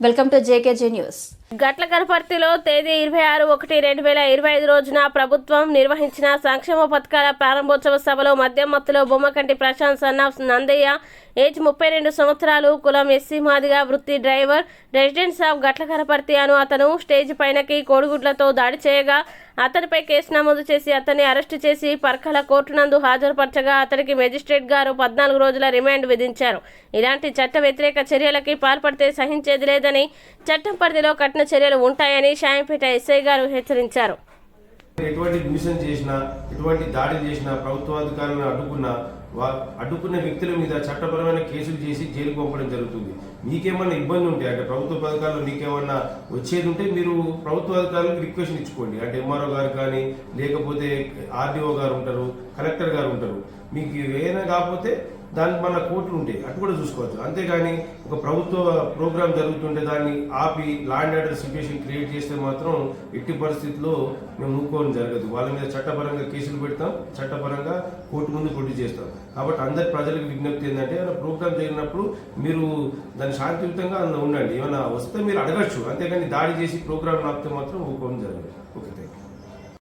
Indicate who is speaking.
Speaker 1: Welcome to JKG news.
Speaker 2: గట్ల కనపర్తిలో తేదీ ఇరవై ఆరు ఒకటి రెండు వేల ఇరవై ఐదు రోజున ప్రభుత్వం నిర్వహించిన సంక్షేమ పథకాల ప్రారంభోత్సవ సభలో మద్యం మత్తులో Bommakanti Prashanth son of Nandaiah age ముప్పై రెండు సంవత్సరాలు కులం ఎస్సీ మాదిగా వృత్తి డ్రైవర్ రెసిడెన్స్ ఆఫ్ గట్ల కనపర్తి అను అతను స్టేజ్ పైనకి కోడిగుడ్లతో దాడి చేయగా అతనిపై కేసు నమోదు చేసి అతన్ని అరెస్టు చేసి పర్కల కోర్టు నందు హాజరుపరచగా అతనికి మెజిస్ట్రేట్ గారు పద్నాలుగు రోజుల రిమాండ్ విధించారు. ఇలాంటి చట్ట వ్యతిరేక చర్యలకి పాల్పడితే సహించేది లేదని చట్టం పరిధిలో కఠిన చర్యలు ఉంటాయని షాయంపేట ఎస్ఐ గారు హెచ్చరించారు.
Speaker 3: ఎటువంటి మిషన్ చేసినా ఎటువంటి దాడి చేసినా ప్రభుత్వాధికారులను అడ్డుకున్నా వా- అడ్డుకున్న వ్యక్తుల మీద చట్టపరమైన కేసులు చేసి జైలు పంపడం జరుగుతుంది. మీకేమన్నా ఇబ్బంది ఉంటే అంటే ప్రభుత్వ పథకాల్లో మీకేమన్నా వచ్చేది ఉంటే మీరు ప్రభుత్వ అధికారులకు రిక్వెస్ట్ ఇచ్చుకోండి. అంటే ఎంఆర్ఓ గారు కానీ లేకపోతే ఆర్డీఓ గారు ఉంటారు కలెక్టర్ గారు ఉంటారు. మీకు ఏదైనా కాకపోతే దానికి మన కోర్టులు ఉంటాయి అటు కూడా చూసుకోవచ్చు. అంతేగాని ఒక ప్రభుత్వ ప్రోగ్రామ్ జరుగుతుంటే దాన్ని ఆపి ల్యాండ్ ఆర్డర్ సిచ్యువేషన్ క్రియేట్ చేస్తే మాత్రం ఎట్టి పరిస్థితుల్లో మేము ఊరుకోవడం జరగదు. వాళ్ళ మీద చట్టపరంగా కేసులు పెడతాం. చట్టపరంగా కోర్టు ముందు పోటీ చేస్తాం. కాబట్టి అందరి ప్రజలకు విజ్ఞప్తి ఏంటంటే ఏమైనా ప్రోగ్రామ్ జరిగినప్పుడు మీరు దాన్ని శాంతియుతంగా అందులో ఉండండి. ఏమైనా వస్తే మీరు అడగచ్చు. అంతేగాని దాడి చేసి ప్రోగ్రామ్ ఆపితే మాత్రం ఊరుకోవడం జరగదు. Okay thank you